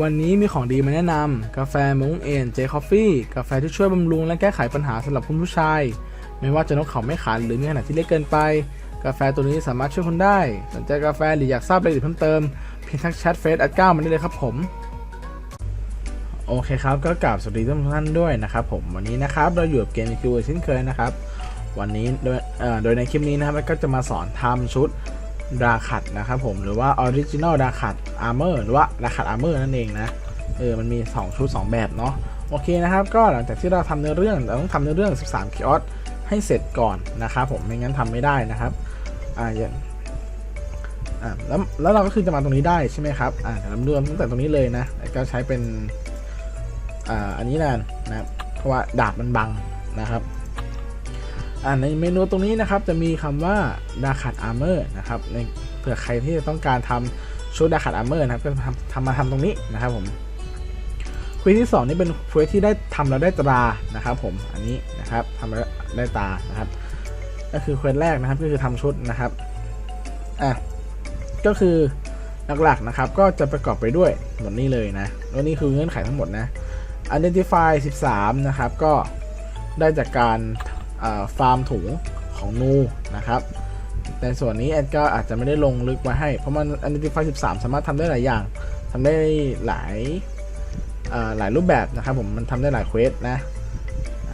วันนี้มีของดีมาแนะนำกาแฟมงเอ็นเจคอฟฟี่กาแฟที่ช่วยบำรุงและแก้ไขปัญหาสำหรับคุณผู้ชาย ไม่ว่าจะนกเขาไม่ขันหรือมีขนาดที่เล็กเกินไป กาแฟตัวนี้สามารถช่วยคุณได้ สนใจกาแฟหรืออยากทราบรายละเอียดเพิ่มเติมเพียงทักแชทเฟซแอดก้ามาได้เลยครับผม โอเคครับก็กราบสวัสดีทุกท่านด้วยนะครับผมวันนี้นะครับเราอยู่กับเกมคิวเช่นเคยนะครับวันนี้โดยโดยในคลิปนี้นะครับก็จะมาสอนทำชุด ดาขัดนะครับผมหรือว่าออริจินอลดาขัดอาร์เมอร์หรือว่าดาขัดอาร์เมอร์นั่นเองนะเออมันมี 2 ชุด 2 แบบเนาะโอเคนะครับก็หลังจากที่เราทำเนื้อเรื่องเราต้องทำเนื้อเรื่อง 13คิออสให้เสร็จก่อนนะครับผมไม่งั้นทำไม่ได้นะครับอ่าอย่างอ่าแล้วแล้วเราก็คือจะมาตรงนี้ได้ใช่ไหมครับอ่าเดี๋ยวเราดูตั้งแต่ตรงนี้เลยนะแล้วก็ใช้เป็นอ่าอันนี้แหละนะเพราะว่าดาบมันบังนะครับ ในเมนูตรงนี้นะครับจะมีคำว่าดาขัดอาร์เมอร์นะครับในเผื่อใครที่จะต้องการทำชุดดาขัดอาร์เมอร์นะครับก็ทำทำมาทำตรงนี้นะครับผมคุยที่สองนี่เป็นคุยที่ได้ทำแล้วได้ตรานะครับ ผมอันนี้นะครับทำแล้วได้ตานะครับ ก็คือคุยแรกนะครับก็คือทำชุดนะครับอะก็คือหลักๆนะครับ ก็จะประกอบไปด้วยหมดนี้เลยนะแล้วนี่คือเงื่อนไขทั้งหมดนะ identify 13 นะครับ ก็ได้จากการ ฟาร์มถุงของนูนะครับในส่วนนี้แอดก็อาจจะไม่ได้ลงลึกไว้ให้ เพราะมัน Identify 13 สามารถทำได้หลายอย่างทำได้หลายหลายรูปแบบนะครับผมมันทำได้หลายเควสนะ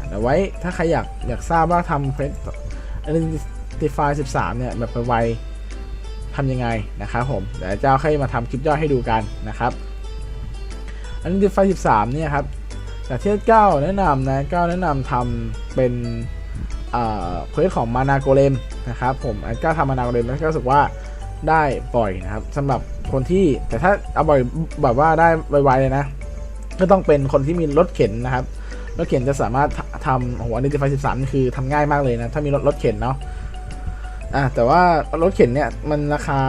เดี๋ยวไว้ถ้าใครอยากอยากทราบว่าทำเควส Identify 13 เนี่ยแบบไปไวทำยังไงนะครับผมเดี๋ยวเจ้าให้มาทำคลิปย่อยให้ดูกันนะครับ Identify 13 เนี่ยครับจากที่เก้าแนะนำนะเก้าแนะนำทำเป็น เควสของมานาโกเลมนะครับผมก็ทำมานาโกเลมแล้วก็รู้สึกว่าได้บ่อยนะครับสำหรับคนที่แต่ถ้าเอาบ่อยแบบว่าได้ไวๆเลยนะ ก็ต้องเป็นคนที่มีรถเข็นนะครับรถเข็นจะสามารถทำหอันนี้ไฟสิบสามคือทำง่ายมากเลยนะถ้ามีรถรถเข็นเนาะอะแต่ว่ารถเข็นเนี่ยมันราคา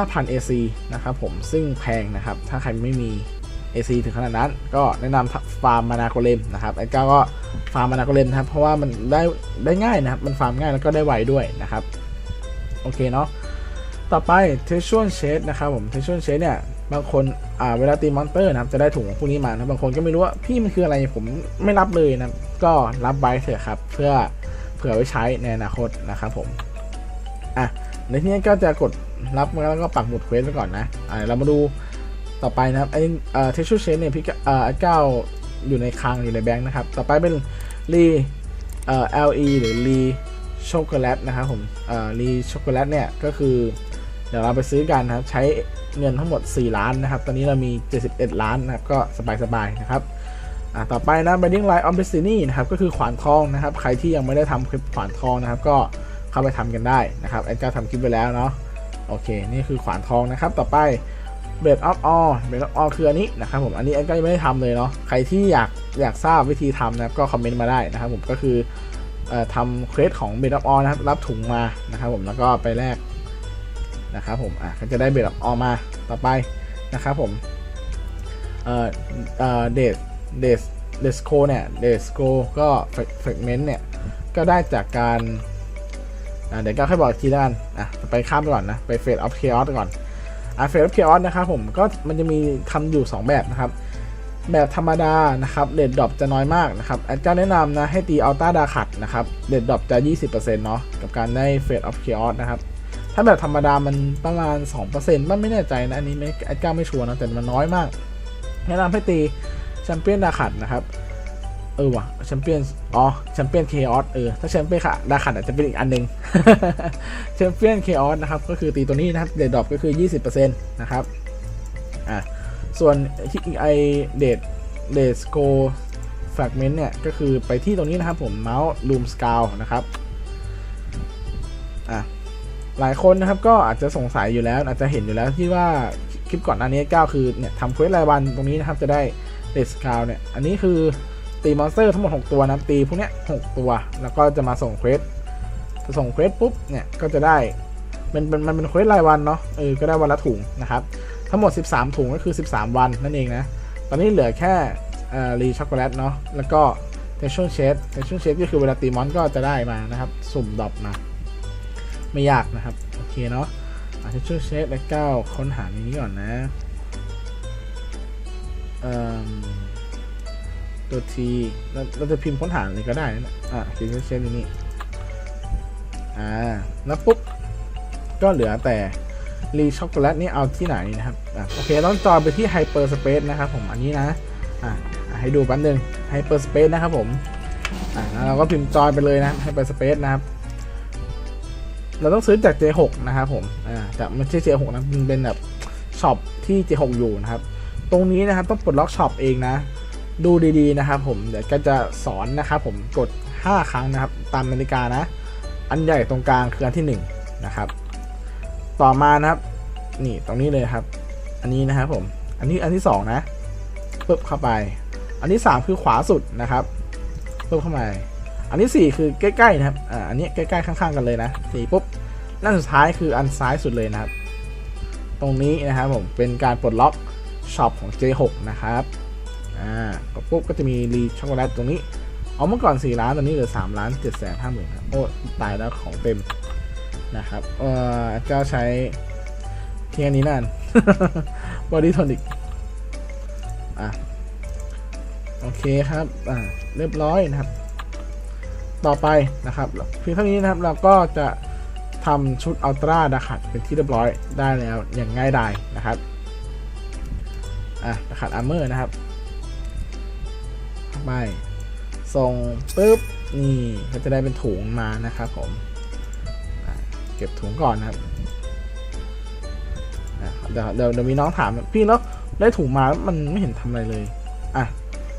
5,000 AC นะครับผมซึ่งแพงนะครับ ถ้าใครไม่มี AC ถึงขนาดนั้น ก็แนะนำฟาร์มมานาโกเลมนะครับไอ้ก้าก็ฟาร์มมานาโกเลมนะครับ เพราะว่ามันได้ได้ง่ายนะครับ มันฟาร์มง่ายแล้วก็ได้ไวด้วยนะครับ โอเคเนาะต่อไป t e s t u a l Shade นะครับผม t e s t u a l Shade เนี่ยบางคนอ่าเวลาตีมอนเตอร์นะครับจะได้ถุงพวกนี้มานะบางคนก็ไม่รู้ว่าพี่มันคืออะไรผมไม่รับเลยนะก็รับไว้เถอะครับ เพื่อเผื่อไว้ใช้ในอนาคตนะครับผมอะในที่นี้ก็จะกดรับแล้วก็ปักหมุดเควสไปก่อนนะอ่าเรามาดู ต่อไปนะครับไอ้เอ่อ texture shade เนี่ยพี่เอ่อเก้าอยู่ในคลังอยู่ในแบงค์นะครับ ต่อไปเป็นรีเอ่อ LE หรือรีช็อกโกแลตนะครับผมเอ่อรีช็อกโกแลตเนี่ยก็คือ เดี๋ยวเราไปซื้อกันนะครับ ใช้เงินทั้งหมด 4 ล้านนะครับ ตอนนี้เรามี 71 ล้านนะครับ ก็สบายๆนะครับอ่าต่อไปนะ Binding Line of Destiny นะครับ ก็คือขวานทองนะครับ ใครที่ยังไม่ได้ทำคลิปขวานทองนะครับ ก็เข้าไปทำกันได้นะครับแอดกาทำคลิปไปแล้วเนาะโอเค นี่คือขวานทองนะครับ ต่อไป b r e a d of all b r e a d of all คืออันนี้นะครับผมอันนี้แอดก็ยังไม่ได้ทำเลยเนาะใครที่อยากอยากทราบวิธีทำนะครับก็คอมเมนต์มาได้นะครับผมก็คืออทำเควสของ b r e a d of all นะครับรับถุงมานะครับผมแล้วก็ไปแลกนะครับผมอะก็จะได้ b r e a d of all มาต่อไปนะครับผมเอ่อเอ่อเดสเดสเดสโคเนี่ยเดสโคก็เฟกเมนต์เนี่ยก็ได้จากการเดี๋ยวก็ค่อยบอกทีล้วกันอะไปข้ามไปก่อนนะ ไปเฟสออฟเคออสก่อน อาเฟรดเคออสนะครับผมก็มันจะมีทำอยู่ 2 แบบนะครับ แบบธรรมดานะครับเดดดรอปจะน้อยมากนะครับอาจารย์แนะนำนะให้ตีอัลต้าดาขัดนะครับเดดดรอปจะ 20%เนาะกับการได้เฟดออฟเคออสนะครับถ้าแบบธรรมดามันประมาณ2%มันไม่แน่ใจนะ อันนี้ไม่อาจารย์ไม่ชัวร์นะแต่มันน้อยมาก แนะนำให้ตีแชมเปี้ยนดาขัดนะครับ เออว่ะแชมเปี้ยนอ๋อแชมเปี้ยนเคออสเออถ้าแชมเปี้ยนค่ะดาขัดอาจจะเป็นอีกอันหนึ่งแชมเปี้ยนเคออสนะครับก็คือตีตัวนี้นะครับเดดดรอปก็คือ 20%นะครับอะส่วนไอเดดเดดสโกแฟกเมนต์เนี่ย ก็คือไปที่ตรงนี้นะครับผมเมาส์ลูมสกาวนะครับอะหลายคนนะครับก็อาจจะสงสัยอยู่แล้ว อาจจะเห็นอยู่แล้วที่ว่าคลิปก่อนหน้านี้ก้าคือเนี่ยทำเควสรายวันตรงนี้นะครับจะได้เดดสกาวเนี่ย อันนี้คือ ตีมอนสเตอร์ทั้งหมด 6 ตัวนะตีพวกเนี้ย6ตัว แล้วก็จะมาส่งเควสส่งเควสปุ๊บเนี่ยก็จะได้มันเป็นมันเป็นเควสรายวันเนาะเออก็ได้วันละถุงนะครับทั้งหมด 13 ถุงก็คือ 13 วันนั่นเองนะตอนนี้เหลือแค่เอ่อรีช็อกโกแลตเนาะแล้วก็เทชชั่นเชดเทชชั่นเชดก็คือเวลาตีมอนก็จะได้มานะครับสุ่มดรอปมาไม่ยากนะครับโอเคเนาะเทชชั่นเชดแล้วก็ค้นหาในนี้ก่อนนะเอ่อ ตัว T เราเราจะพิมพ์ค้นหาอะไรก็ได้นะอะคิดเช่นนี้อ่าแล้วปุ๊บ ก็เหลือแต่รีช็อกโกแลตนี่เอาที่ไหนนะครับอะโอเคต้องจอยไปที่ไฮเปอร์สเปซนะครับผมอันนี้นะอะอะให้ดูแป๊บนึงไฮเปอร์สเปซนะครับผมอะแล้วเราก็พิมพ์จอยไปเลยนะไฮเปอร์สเปซนะครับเราต้องซื้อจาก J6 นะครับผม อ่า แต่ไม่ใช่ J6 นะ มันเป็นแบบช็อปที่ J6 อยู่นะครับ ตรงนี้นะครับต้องปลดล็อกช็อปเองนะ ดูดีๆนะครับผมเดี๋ยวก็จะสอนนะครับผมกด 5 ครั้งนะครับ ตามนาฬิกานะ อันใหญ่ตรงกลางคืออันที่1นะครับต่อมานะครับ นี่ตรงนี้เลยครับ อันนี้นะครับผมอันนี้อันที่2นะปึ๊บเข้าไป อันที่ 3 คือขวาสุดนะครับปึ๊บเข้าไปอันที่ 4 คือใกล้ๆนะครับอ่าอันนี้ใกล้ๆข้างๆกันเลยนะสี่ปุ๊บด้านสุดท้ายคืออันซ้ายสุดเลยนะครับ ตรงนี้นะครับผมเป็นการปลดล็อกช็อปของ J6 นะครับ อ่ากดปุ๊บก็จะมีรีช็อกโกแลตตรงนี้ เอาเมื่อก่อน 4 ล้านตอนนี้เหลือ3ล้าน7แสนห้าหมื่นครับโอ้ตายแล้วของเต็มนะครับเอ่อเจ้าใช้เทียนนี้นั่นบอดี้โทนิกอะโอเคครับอ่าเรียบร้อยนะครับ ต่อไปนะครับเพียงเท่านี้นะครับเราก็จะทำชุดอัลตร้าดาขัดเป็นที่เรียบร้อยได้แล้วอย่างง่ายดายนะครับอะดาขัดอาร์เมอร์นะครับ ไป ส่งปุ๊บ นี่ก็จะได้เป็นถุงมานะครับผมเก็บถุงก่อนนะครับเดี๋ยวเดี๋ยวเดี๋ยวมีน้องถามพี่แล้วได้ถุงมาแล้วมันไม่เห็นทำอะไรเลย อะ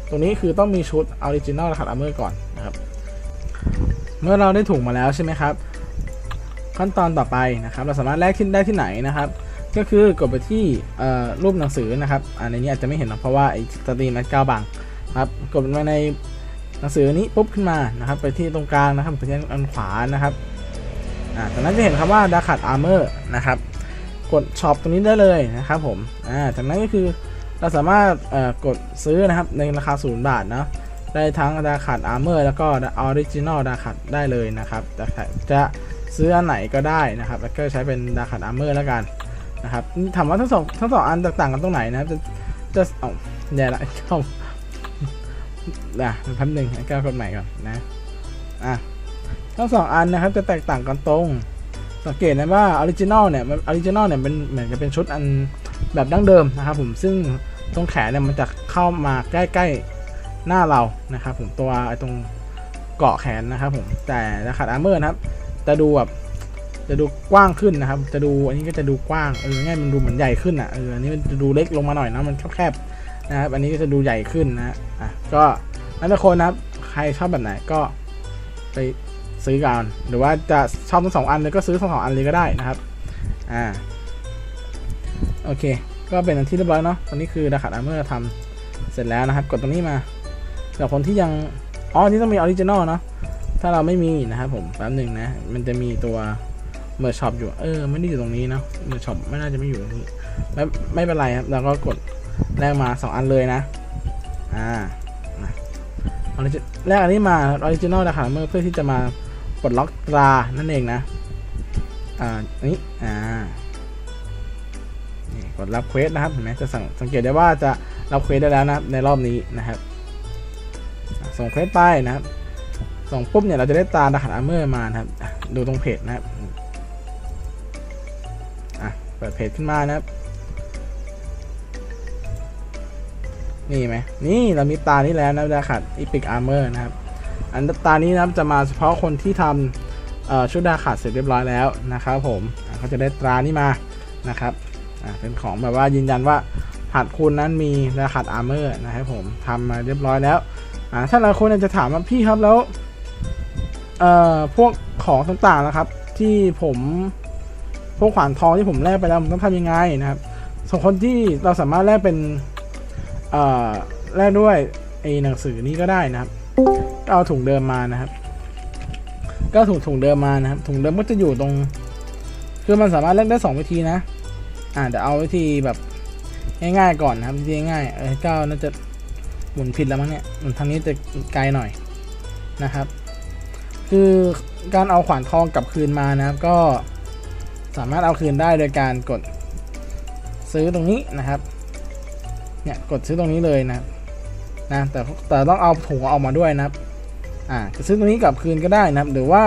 ตรงนี้คือต้องมีชุดออริจินอลรหัสอาร์เมอร์ก่อนนะครับ เมื่อเราได้ถุงมาแล้วใช่ไหมครับ ขั้นตอนต่อไปนะครับ เราสามารถแลกที่ได้ที่ไหนนะครับ ก็คือกดไปที่รูปหนังสือนะครับอ่าในนี้อาจจะไม่เห็นหรอกเพราะว่าไอ้สตรีมมันก้าวบัง ครับกดมาในหนังสือนี้ปุ๊บขึ้นมานะครับ ไปที่ตรงกลางนะครับไปที่อันขวานะครับอ่าจากนั้นจะเห็นคำว่าดาขัดอาร์เมอร์นะครับ กดช็อปตรงนี้ได้เลยนะครับผมอ่าจากนั้นก็คือเราสามารถเอ่อกดซื้อนะครับในราคาศูนย์บาทเนาะได้ทั้งดาขัดอาร์เมอร์แล้วก็ออริจินอลดาขัดได้เลยนะครับจะจะซื้ออันไหนก็ได้นะครับ แล้วก็ใช้เป็นดาขัดอาร์เมอร์แล้วกันนะครับถามว่าทั้งสองทั้งสองอันต่างกันตรงไหนนะครับจะจะเอาแย่ละเข้า นะแป๊บหนึ่งให้แก้กฎใหม่ก่อนนะอะทั้งสองอันนะครับจะแตกต่างกันตรง สังเกตนะว่าออริจินอลเนี่ยออริจินอลเนี่ยเป็นเหมือนกับเป็นชุดอันแบบดั้งเดิมนะครับผมซึ่งตรงแขนเนี่ยมันจะเข้ามาใกล้ๆหน้าเรานะครับผมตัวไอ้ตรงเกาะแขนนะครับผมแต่ราคาอาร์เมอร์นะครับจะดูแบบจะดูกว้างขึ้นนะครับ จะดูอันนี้ก็จะดูกว้างเออง่ายมันดูเหมือนใหญ่ขึ้นอะเอออันนี้มันจะดูเล็กลงมาหน่อยนะมันแคบๆ นะครับ อันนี้ก็จะดูใหญ่ขึ้นนะอะก็นั่นทุกคนนะครับ ใครชอบแบบไหนก็ไปซื้อกันหรือว่าจะชอบทั้งสองอันเลยก็ซื้อทั้งสองอันเลยก็ได้นะครับ อ่า โอเค ก็เป็นอันที่เรียบร้อยเนาะ ตอนนี้คือดาขัดอาร์เมอร์ทำเสร็จแล้วนะครับ กดตรงนี้มาสำหรับคนที่ยัง อ๋อ นี่ต้องมีออริจินอลเนาะ ถ้าเราไม่มีนะครับผม แป๊บหนึ่งนะ มันจะมีตัวเมอร์ช็อปอยู่ เออ ไม่ได้อยู่ตรงนี้เนาะ เมอร์ช็อปไม่น่าจะไม่อยู่ตรงนี้ ไม่ไม่เป็นไรครับ เราก็กด แลกมา 2 อันเลยนะ อ่าแลกอันนี้มาออริจินอลนะครับเมื่อเพื่อที่จะมาปลดล็อกตรานั่นเองนะ อ่าอันนี้ อ่า นี่กดรับเควสนะครับเห็นไหมจะสังสังเกตได้ว่าจะรับเควสได้แล้วนะในรอบนี้นะครับ ส่งเควสไปนะครับ ส่งปุ๊บเนี่ยเราจะได้ตารหัสอาร์เมอร์มานะครับ ดูตรงเพจนะครับ อะ เปิดเพจขึ้นมานะครับ นี่ไหมนี่เรามีตานี้แล้วนะดาขัดอีพิกอาร์เมอร์นะครับ อันตานี้นะจะมาเฉพาะคนที่ทำชุดดาขัดเสร็จเรียบร้อยแล้วนะครับผมเขาจะได้ตรานี้มานะครับเป็นของแบบว่ายืนยันว่าหัดคุณนั้นมีดาขัดอาร์เมอร์นะครับผมทำมาเรียบร้อยแล้วถ้าหลายคนจะถามว่าพี่ครับแล้วพวกของต่างๆนะครับ ที่ผมพวกขวานทองที่ผมแลกไปแล้วผมต้องทำยังไงนะครับส่วนคนที่เราสามารถแลกเป็น แลกด้วยไอ้หนังสือนี้ก็ได้นะครับเอาถุงเดิมมานะครับ ก็ถุงถุงเดิมมานะครับ ถุงเดิมก็จะอยู่ตรง คือมันสามารถแลกได้สองวิธีนะ อ่าเดี๋ยวเอาวิธีแบบง่ายๆก่อนนะครับวิธีง่ายๆเออเจ้าน่าจะหมุนผิดแล้วมั้งเนี่ยหมุนทางนี้จะไกลหน่อยนะครับ คือการเอาขวานทองกลับคืนมานะครับ ก็สามารถเอาคืนได้โดยการกดซื้อตรงนี้นะครับ เนี่ยกดซื้อตรงนี้เลยนะนะแต่แต่ต้องเอาถุงออกมาด้วยนะครับอ่าจะซื้อตรงนี้กลับคืนก็ได้นะครับ หรือว่า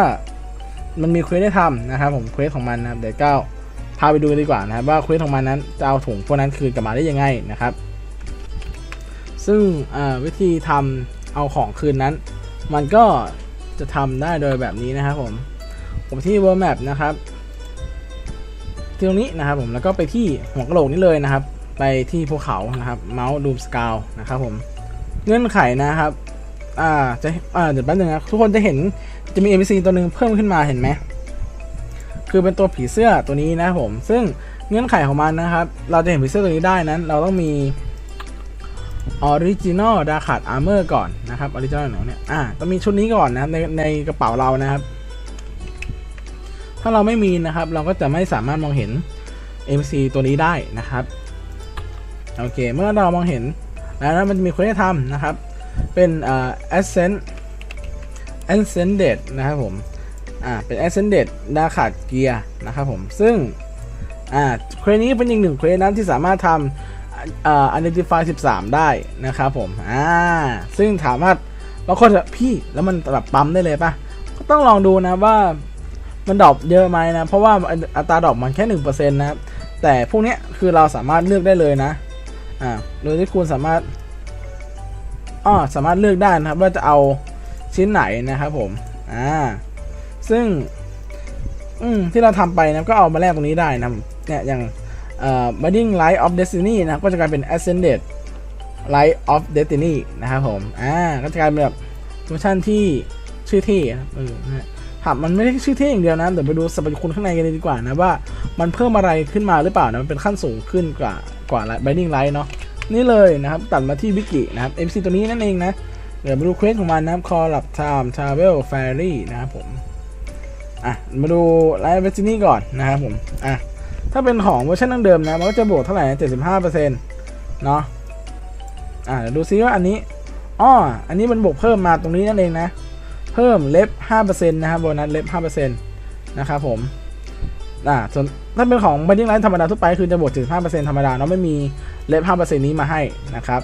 มันมีเควสให้ทำนะครับ ผมเควสของมันนะครับเดี๋ยวก้าวพาไปดูดีกว่านะครับว่าเควสของมันนั้นจะเอาถุงพวกนั้นคืนกลับมาได้ยังไงนะครับ ซึ่งวิธีทำเอาของคืนนั้น มันก็จะทำได้โดยแบบนี้นะครับผมผมที่ World Map นะครับที่ตรงนี้นะครับผมแล้วก็ไปที่หัวกะโหลกนี้เลยนะครับ ไปที่ภูเขานะครับเมาส์ดูมสกาวนะครับผมเงื่อนไขนะครับ อ่าจะอ่าเดี๋ยวแป๊บนึงนะทุกคนจะเห็นจะมี NPC ตัวหนึ่งเพิ่มขึ้นมาเห็นไหมคือเป็นตัวผีเสื้อตัวนี้นะครับผม ซึ่งเงื่อนไขของมันนะครับ เราจะเห็นผีเสื้อตัวนี้ได้นั้น เราต้องมีออริจินอลดาขาดอาร์เมอร์ก่อนนะครับออริจินอลหนูเนี่ยอ่าต้องมีชุดนี้ก่อนนะครับในในกระเป๋าเรานะครับ ถ้าเราไม่มีนะครับ เราก็จะไม่สามารถมองเห็น MC ตัวนี้ได้นะครับ โอเค เมื่อเรามองเห็นแล้วมันจะมีคุณธรรมนะครับ เป็นอ่า ascent ascended นะครับผม อ่า เป็น ascended ดาขาดเกียร์นะครับผม ซึ่ง อ่าเควสนี้เป็นอีกหนึ่งเควสนะที่สามารถทำอ่า identify 13 ได้นะครับผม อ่า ซึ่งถามว่าบางคนแบบพี่แล้วมันแบบปั๊มได้เลยปะก็ต้องลองดูนะว่ามันดรอปเยอะไหมนะ เพราะว่าอัตราดรอปมันแค่หนึ่งเปอร์เซ็นต์นะครับแต่พวกนี้คือเราสามารถเลือกได้เลยนะ อ่าโดยที่คุณสามารถอ้อสามารถเลือกได้นะครับ ว่าจะเอาชิ้นไหนนะครับผมอ่าซึ่ง อืมที่เราทำไปนะก็เอามาแลกตรงนี้ได้นะเนี่ยอย่างเอ่อ Budding Light of Destiny นะก็จะกลายเป็น Ascended Light of Destiny นะครับผมอ่าก็จะกลายเป็นแบบเวอร์ชันที่ชื่อเท่นะเออนะถามมันไม่ได้ชื่อเท่อย่างเดียวนะเดี๋ยวไปดูสรรพคุณข้างในกันเลยดีกว่านะว่ามันเพิ่มอะไรขึ้นมาหรือเปล่านะมันเป็นขั้นสูงขึ้นกว่า กว่า Binding Light เนาะนี่เลยนะครับตัดมาที่วิกินะครับ MC ตัวนี้นั่นเองนะ เดี๋ยวมาดูเควสของมันนะครับ Call Up Time Travel Fairy นะครับผมอะมาดู Light of Destiny ก่อนนะครับผมอะถ้าเป็นของเวอร์ชันดั้งเดิมนะมันก็จะบวกเท่าไหร่นะ75%เนาะอ่าเดี๋ยวดูซิว่าอันนี้อ้ออันนี้มันบวกเพิ่มมาตรงนี้นั่นเองนะ เพิ่มเล็บ5%นต์นะครับโบนัสเล็บ5%นะครับผม อ่าส่วนถ้าเป็นของบันดิ้งไลท์ธรรมดาทั่วไปคือจะบวก75%ธรรมดาเนาะไม่มีเล็บ5%นี้มาให้นะครับ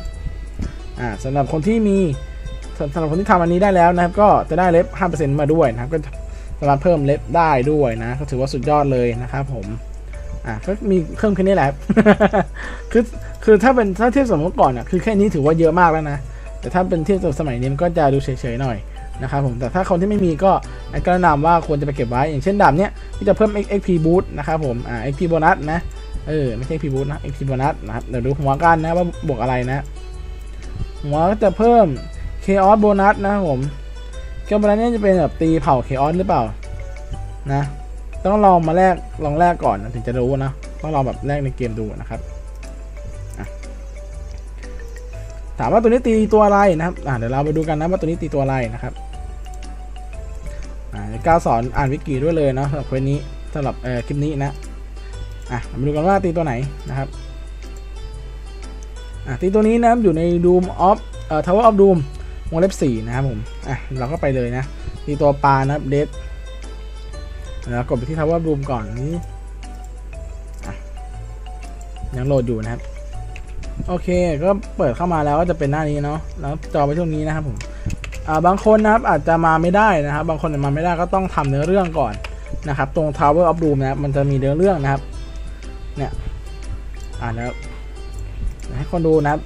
อ่าสำหรับคนที่มีสำหรับคนที่ทำอันนี้ได้แล้วนะครับ ก็จะได้เล็บ5%มาด้วยนะครับก็สามารถเพิ่มเล็บได้ด้วยนะ ก็ถือว่าสุดยอดเลยนะครับผมอะก็มีเพิ่มแค่นี้แหละคือคือถ้าเป็นถ้าเทียบสมมติก่อนอะคือแค่นี้ถือว่าเยอะมากแล้วนะ แต่ถ้าเป็นเทียบกับสมัยนี้มันก็จะดูเฉยๆหน่อย นะครับผมแต่ถ้าคนที่ไม่มีก็ก็แนะนำว่าควรจะไปเก็บไว้ อย่างเช่นดาบเนี้ยที่จะเพิ่ม XP boost นะครับผมอ่า XP bonus นะเออไม่ใช่ XP boost นะ XP bonus นะครับเดี๋ยวดูหัวกันนะว่าบวกอะไรนะหัวก็จะเพิ่ม Chaos bonus นะครับผม Chaos bonus เนี่ยจะเป็นแบบตีเผา Chaos หรือเปล่านะต้องลองมาแลกลองแลกก่อนถึงจะรู้นะต้องลองแบบแลกในเกมดูนะครับถามว่าตัวนี้ตีตัวอะไรนะครับเดี๋ยวเราไปดูกันนะว่าตัวนี้ตีตัวอะไรนะครับ ก้าวสอนอ่านวิกิด้วยเลยเนาะสำหรับเควสนี้สำหรับเอ่อคลิปนี้นะอะมาดูกันว่าตีตัวไหนนะครับอะตีตัวนี้นะครับอยู่ใน Doom of เอ่อ Tower of Doom วงเล็บ4นะครับผมอะเราก็ไปเลยนะตีตัวปลานะครับเดดแล้วกดไปที่ Tower Room ก่อนนี้อะยังโหลดอยู่นะครับ โอเคก็เปิดเข้ามาแล้วก็จะเป็นหน้านี้เนาะแล้วจอไปช่วงนี้นะครับผม บางคนนะครับอาจจะมาไม่ได้นะครับ บางคนมาไม่ได้ก็ต้องทำเนื้อเรื่องก่อนนะครับ ตรง Tower of Doom นะครับมันจะมีเนื้อเรื่องนะครับ เนี่ยอ่าแล้วให้คนดูนะครับ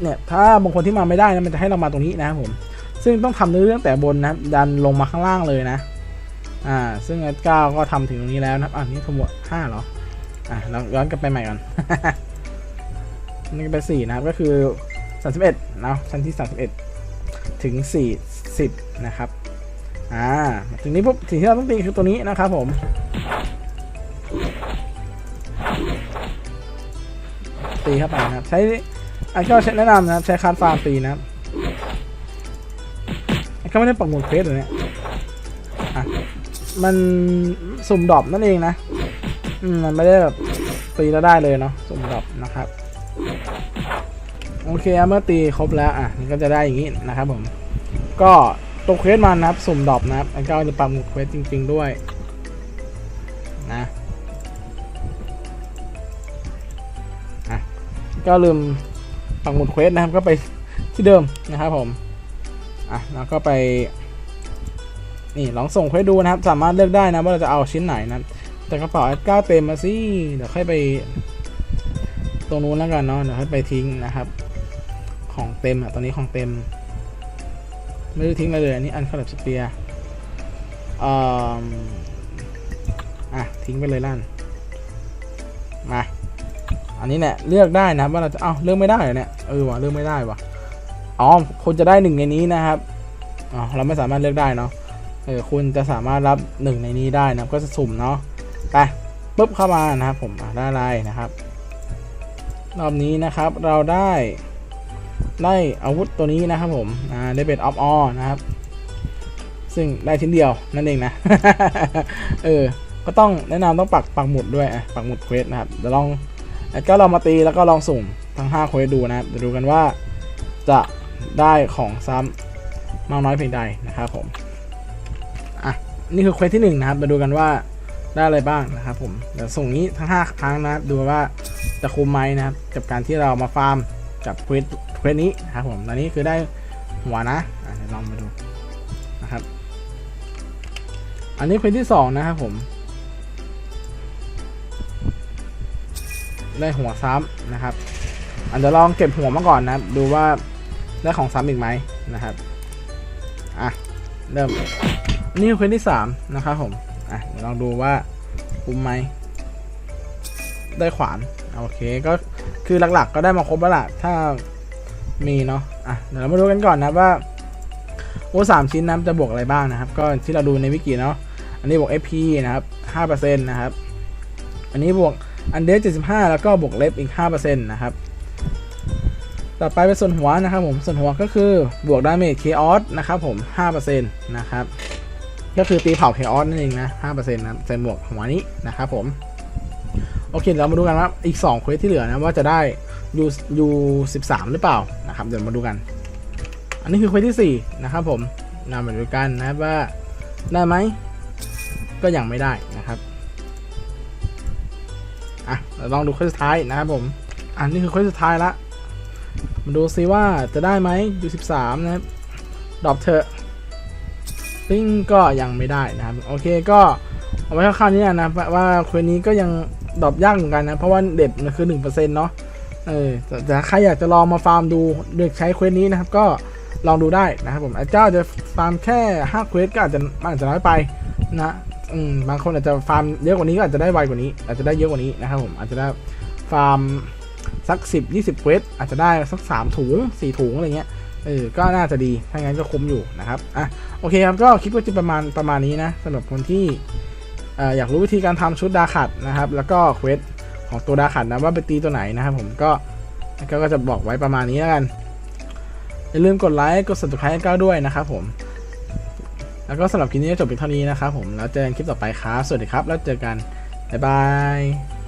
เนี่ยถ้าบางคนที่มาไม่ได้นะมันจะให้เรามาตรงนี้นะครับผม ซึ่งต้องทำเนื้อเรื่องแต่บนนะครับ ดันลงมาข้างล่างเลยนะ อ่า ซึ่งเอก้าก็ทำถึงตรงนี้แล้วนะครับอ่านี่ทั้งหมดห้าเหรออะเราย้อนกลับไปใหม่ก่อนนี่เป็นสี่นะครับก็คือสามสิบเอ็ดนะชั้นที่สามสิบเอ็ด ถึงสี่สิบนะครับ อ่าถึงนี้ปุ๊บสิ่งที่เราต้องตีคือตัวนี้นะครับผม ตีเข้าไปนะครับ ใช้อันก็แนะนำนะครับ ใช้คาร์ดฟาร์มตีนะครับอันก็ไม่ได้ปักหมุดเฟสเลยเนี่ยอะมันสุ่มดรอปนั่นเองนะ อืม มันไม่ได้แบบตีแล้วได้เลยเนาะ สุ่มดรอปนะครับ โอเคเมื่อตีครบแล้วอะมันก็จะได้อย่างนี้นะครับผม ก็ตัวเควสมันนะครับสุ่มดอปนะครับอันก็จะปั๊มเควสจริง ๆด้วยนะอะก็ลืมปักหมุดเควสนะครับ ก็ไปที่เดิมนะครับผมอะแล้วก็ไปนี่ลองส่งเควสดูนะครับ สามารถเลือกได้นะว่าเราจะเอาชิ้นไหนนะแต่กระเป๋าก้าเต็มมาสิเดี๋ยวค่อยไป ตรงนู้นแล้วกันเนาะเดี๋ยวค่อยไปทิ้งนะครับ ของเต็มอะ ตอนนี้ของเต็ม ไม่ได้ทิ้งอะไรเลยอันนี้อันคาร์บสเปียร์อ่าอะ ทิ้งไปเลยลั่น มา อันนี้เนี่ยเลือกได้นะว่าเราจะ เอ้า เลือกไม่ได้เหรอเนี่ย เออว่ะเลือกไม่ได้ว่ะ อ๋อคุณจะได้หนึ่งในนี้นะครับ อ๋อ เราไม่สามารถเลือกได้เนาะ เออคุณจะสามารถรับหนึ่งในนี้ได้นะ ก็จะสุ่มเนาะ ไปปุ๊บเข้ามานะครับผมอะได้อะไรนะครับ รอบนี้นะครับเราได้ ได้อาวุธตัวนี้นะครับผมอ่าได้เป็นออฟออนะครับ ซึ่งได้ชิ้นเดียวนั่นเองนะ เออ ก็ต้องแนะนำต้องปักปักหมุดด้วยอะปักหมุดเควสนะครับเดี๋ยวลองก็ลองมาตีแล้วก็ลองสุ่มทั้ง5เควสดูนะครับเดี๋ยวดูกันว่าจะได้ของซ้ำมากน้อยเพียงใดนะครับผมอะนี่คือเควสที่หนึ่งนะครับมาดูกันว่าได้อะไรบ้างนะครับผมเดี๋ยวส่งนี้ทั้ง 5 ครั้งนะครับดูว่าจะคุ้มไหมนะครับกับการที่เรามาฟาร์ม กับเควสเควสนี้ครับผมตอนนี้คือได้หัวนะอะเดี๋ยวลองมาดูนะครับ อันนี้เควสที่สองนะครับผม ได้หัวซ้ำนะครับ อันเดี๋ยวลองเก็บหัวมาก่อนนะดูว่าได้ของซ้ำอีกไหมนะครับอะเริ่มนี่คือเควสที่สามนะครับผมอะเดี๋ยวลองดูว่าคุ้มไหมได้ขวานโอเคก็ คือหลักๆ ก็ได้มาครบแล้วล่ะถ้ามีเนาะอะเดี๋ยวเรามาดูกันก่อนนะว่าโอ้สามชิ้นนั้นจะบวกอะไรบ้างนะครับ ก็ที่เราดูในวิกิเนาะอันนี้บวก FP นะครับ5%นะครับ อันนี้บวกอันเดส75 แล้วก็บวกเล็บอีก 5%นะครับ ต่อไปเป็นส่วนหัวนะครับผมส่วนหัวก็คือบวกดาเมจเคออสนะครับผม 5%นะครับ ก็คือตีเผาเคออสนั่นเองนะ5%นะเซนบวกหัวนี้นะครับผม โอเคเรามาดูกันว่าอีก2เควสที่เหลือนะว่าจะได้ยูยู13หรือเปล่านะครับเดี๋ยวมาดูกัน อันนี้คือเควสที่4นะครับผมนำมาดูกันนะครับว่าได้ไหมก็ยังไม่ได้นะครับอะเราลองดูเควสสุดท้ายนะครับผมอันนี้คือเควสสุดท้ายละมาดูซิว่าจะได้ไหมยูสิบสามนะครับดรอปเถอะซึ่งก็ยังไม่ได้นะครับ โอเคก็เอาไว้คร่าวๆนี้นะว่าว่าเควสนี้ก็ยัง ดรอปยากเหมือนกันนะ เพราะว่าเด็ดมันคือหนึ่งเปอร์เซ็นต์เนาะเออแต่ใครอยากจะลองมาฟาร์มดูโดยใช้เควสนี้นะครับ ก็ลองดูได้นะครับผมอาจจะจะฟาร์มแค่ห้าเควสก็อาจจะอาจจะน้อยไปนะอืมบางคนอาจจะฟาร์มเยอะกว่านี้ก็อาจจะได้ไวกว่านี้ อาจจะได้เยอะกว่านี้นะครับผมอาจจะได้ฟาร์มสัก10 20เควสอาจจะได้สัก3ถุง4ถุงอะไรเงี้ยเออก็น่าจะดีถ้างั้นก็คุ้มอยู่นะครับอะโอเคครับก็คิดว่าจะประมาณประมาณนี้นะสำหรับคนที่ อยากรู้วิธีการทำชุดดาขัดนะครับ แล้วก็เควสของตัวดาขัดนะว่าไปตีตัวไหนนะครับผมก็ก็จะบอกไว้ประมาณนี้แล้วกัน อย่าลืมกดไลค์กด subscribe ให้ก้าวด้วยนะครับผม แล้วก็สำหรับคลิปนี้จบเพียงเท่านี้นะครับผมแล้วเจอกันคลิปต่อไปครับ สวัสดีครับ แล้วเจอกัน บ๊ายบาย